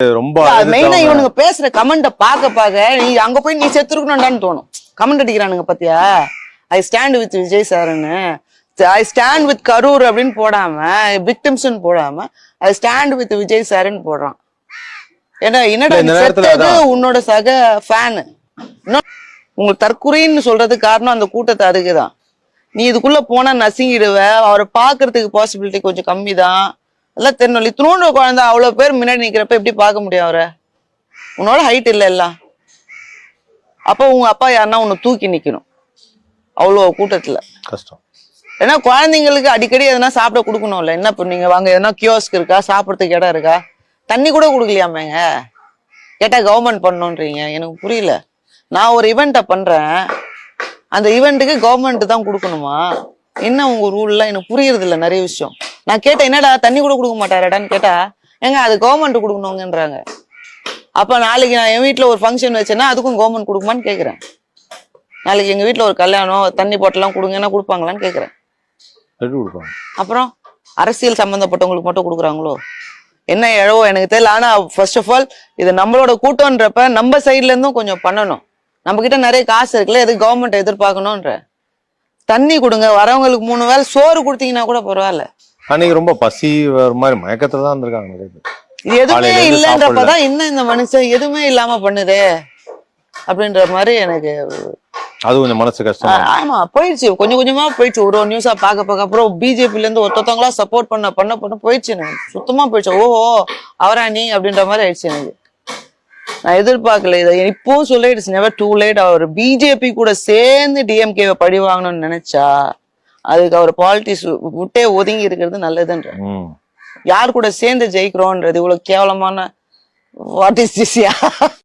ரொம்ப மெயினா இவனுங்க பேசுற கமெண்ட பாக்க பாக்க நீ அங்க போய் நீ செத்துருக்கணும்டான்னு தோணும். கமெண்ட் அடிக்கிறானுங்க பாத்தியா? ஐ ஸ்டாண்ட் வித் விஜய் சார்னு ஐ ஸ்டாண்ட் வித் கரூர் அப்படின்னு போடாம விக்டிம்ஸ்னு போடாம ஐ ஸ்டாண்ட் வித் விஜய் சார்னு போடுறான். ஏன்னா என்னடா. உன்னோட சக ஃபேனு உங்களுக்கு தற்குறின்னு சொல்றதுக்கு காரணம் அந்த கூட்டத்தை அதுக்குதான். நீ இதுக்குள்ள போனா நசுங்கிடுவ. அவரை பாக்குறதுக்கு பாசிபிலிட்டி கொஞ்சம் கம்மி தான் எல்லாம் தெரியணும் இத்தினோண்டு குழந்தை அவ்வளவு பேர் முன்னாடி நிக்கிறப்ப எப்படி பார்க்க முடியும் அவரை? உன்னோட ஹைட் இல்ல எல்லாம். அப்போ உங்க அப்பா யாருன்னா உன்னை தூக்கி நிக்கணும். அவ்வளோ கூட்டத்துல. கஷ்டம். ஏன்னா குழந்தைங்களுக்கு அடிக்கடி எதனா சாப்பிட கொடுக்கணும்ல. என்ன பண்ணீங்க வாங்க எதனா கியோஸ்க் இருக்கா சாப்பிட்றதுக்கு இடம் இருக்கா? தண்ணி கூட கொடுக்கலையாமேங்க கேட்டா கவர்மெண்ட் பண்ணணுன்றீங்க எனக்கு புரியல. நான் ஒரு இவெண்ட்டை பண்றேன். அந்த ஈவெண்ட்டுக்கு கவர்மெண்ட் தான் கொடுக்கணுமா? என்ன உங்க ரூல்லாம் எனக்கு புரியறது இல்ல நிறைய விஷயம். நான் கேட்டேன் என்னடா தண்ணி கூட கொடுக்க மாட்டாரடான்னு கேட்டா ஏங்க அது கவர்மெண்ட் கொடுக்கணுங்கன்றாங்க அப்ப நாளைக்கு நான் என் வீட்ல ஒரு ஃபங்க்ஷன் வச்சேன்னா அதுக்கும் கவர்மெண்ட் கொடுக்குமான்னு கேக்குறேன். நாளைக்கு எங்க வீட்ல ஒரு கல்யாணம் தண்ணி போட்டெல்லாம் கொடுங்கன்னா கொடுப்பாங்களான்னு கொடுப்பாங்க. அப்புறம் அரசியல் சம்பந்தப்பட்டவங்களுக்கு மட்டும் கொடுக்குறாங்களோ? என்ன எழவோ எனக்கு தெரியல. ஆனா ஃபர்ஸ்ட் ஆஃப் ஆல் இது நம்மளோட கூட்டம்ன்றப்ப நம்ம சைட்ல இருந்தும் கொஞ்சம் பண்ணணும். நம்ம கிட்ட நிறைய காசு இருக்குல்ல எது கவர்மெண்ட் எதிர்பார்க்கணும்ன்ற? தண்ணி கொடுங்க. வரவங்களுக்கு மூணு வேளை சோறு கொடுத்தீங்கன்னா கூட பரவாயில்ல. அன்னைக்கு ரொம்ப பசி ஒரு மாதிரி மயக்கத்துல தான் இருந்திருக்காங்க நிறைய பேர். இது எதுவுமே காலையில இருந்து இல்லைன்றப்பதான் என்ன இந்த மனுஷன் எதுவுமே இல்லாம பண்ணுதே அப்படின்ற மாதிரி எனக்கு அது கொஞ்சம் மனசு கஷ்டம் ஆமா போயிடுச்சு. கொஞ்சம் கொஞ்சமா போயிடுச்சு. ஒரு ஒரு நியூஸா பார்க்க பார்க்க. அப்புறம் பிஜேபில இருந்து ஒருத்தவங்களா சப்போர்ட் பண்ண பண்ண பண்ண போயிடுச்சு எனக்கு. சுத்தமா போயிடுச்சு. ஓஹோ அவரா நீ அப்படின்ற மாதிரி ஆயிடுச்சு எனக்கு. நான் எதிர்பார்க்கல இதை. இப்பவும் சொல்ல இட்ஸ் நெவர் டூ லேட் அவர் பிஜேபி கூட சேர்ந்து டிஎம்கேவை பழி வாங்கணும்னு நினைச்சா அதுக்கு அவர் பாலிட்டிக்ஸ் விட்டே ஒதுங்கி இருக்கிறது நல்லதுன்ற. யார் கூட சேர்ந்து ஜெயிக்கிறோன்றது இவ்வளவு கேவலமான வாட் இஸ் திஸ் யா?